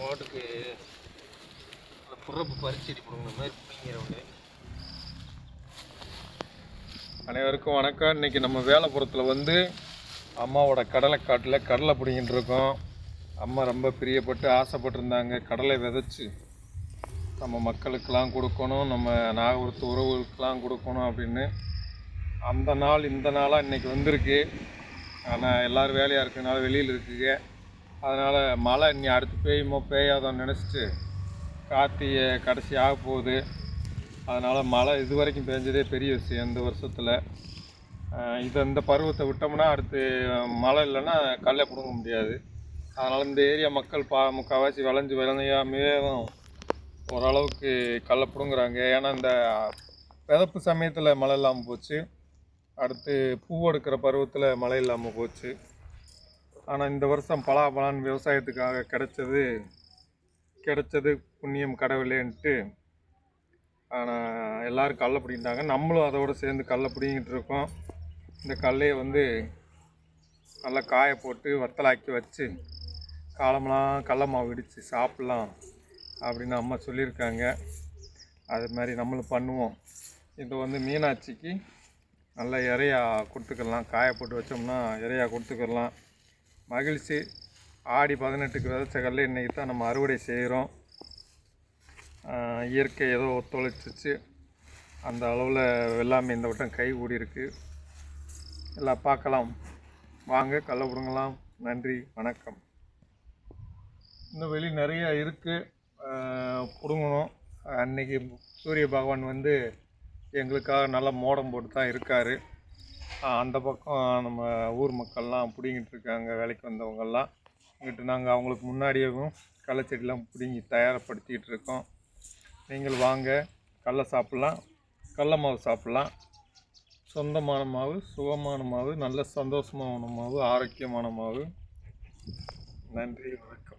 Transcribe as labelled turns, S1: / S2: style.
S1: மாட்டுக்கு புறப்பு பறிச்செடி கொடுங்க மாதிரி பிடிங்கிறவங்க
S2: அனைவருக்கும் வணக்கம். இன்னைக்கு நம்ம வேலைப்புறத்தில் வந்து அம்மாவோட கடலை காட்டில் கடலை பிடிங்கிட்டு இருக்கோம். அம்மா ரொம்ப பிரியப்பட்டு ஆசைப்பட்டிருந்தாங்க. கடலை விதைச்சி நம்ம மக்களுக்கெல்லாம் கொடுக்கணும் நம்ம நாகூரத்து உறவுகளுக்கெல்லாம் கொடுக்கணும் அப்படின்னு. அந்த நாள் இந்த நாளாக இன்றைக்கி வந்திருக்கு. ஆனால் எல்லோரும் வேலையாக இருக்கிறனால வெளியில் இருக்குங்க. அதனால் மழை இனி அடுத்து பெய்யுமோ பெய்யாதோன்னு நினச்சிட்டு கார்த்திகை கடைசி ஆக போகுது. அதனால் மழை இது வரைக்கும் பெஞ்சதே பெரிய விஷயம் இந்த வருஷத்தில். இதை இந்த பருவத்தை விட்டோம்னா அடுத்து மழை இல்லைன்னா கல்லை பிடுங்க முடியாது. அதனால் இந்த ஏரியா மக்கள் பா முக்கால்வாசி விளைஞ்சு விளைஞ்சாமே ஓரளவுக்கு கல்லை பிடுங்குறாங்க. ஏன்னா இந்த விதப்பு சமயத்தில் மழை இல்லாமல் போச்சு. அடுத்து பூ எடுக்கிற பருவத்தில் மழை இல்லாமல் போச்சு. ஆனால் இந்த வருஷம் பலாபலான் விவசாயத்துக்காக கிடைச்சது கிடைச்சது புண்ணியம் கடவுளேன்ட்டு. ஆனால் எல்லோரும் கல்லை பிடிங்கிட்டாங்க நம்மளும் அதோடு சேர்ந்து கல்லை பிடிங்கிட்டு இருக்கோம். இந்த கடலையை வந்து நல்லா காய போட்டு வத்தலாக்கி வச்சு காலமெல்லாம் கடல மாவு இடித்து சாப்பிட்லாம் அப்படின்னு அம்மா சொல்லியிருக்காங்க. அது மாதிரி நம்மளும் பண்ணுவோம். இது வந்து மீனாட்சிக்கு நல்ல இறையா கொடுத்துக்கலாம். காய போட்டு வச்சோம்னா இறையா கொடுத்துக்கலாம். மகிழ்ச்சி. ஆடி பதினெட்டுக்கு விதைச்சகல்ல இன்றைக்கி தான் நம்ம அறுவடை செய்கிறோம். இயற்கை ஏதோ ஒத்துழைச்சிச்சு. அந்த அளவில் வெள்ளாமை இந்த வட்டம் கை கூடியிருக்கு எல்லாம் பார்க்கலாம். வாங்க கள்ள விடுங்கலாம் நன்றி வணக்கம். இன்னும் வெளி நிறையா இருக்குது பிடுங்கணும். அன்னைக்கு சூரிய பகவான் வந்து எங்களுக்காக நல்லா மோடம் போட்டு தான் இருக்கார். அந்த பக்கம் நம்ம ஊர் மக்கள்லாம் பிடிங்கிட்டு இருக்காங்க வேலைக்கு வந்தவங்கெல்லாம் இங்கிட்டு நாங்கள் அவங்களுக்கு முன்னாடியேவும் கள்ளச்செடிலாம் பிடிங்கி தயார்படுத்திக்கிட்டு இருக்கோம். நீங்கள் வாங்க கடல சாப்பிட்லாம் கடல மாவு சாப்பிட்லாம். சொந்தமான மாவு சுகமான மாவு நல்ல சந்தோஷமான மாவு ஆரோக்கியமான மாவு. நன்றி வணக்கம்.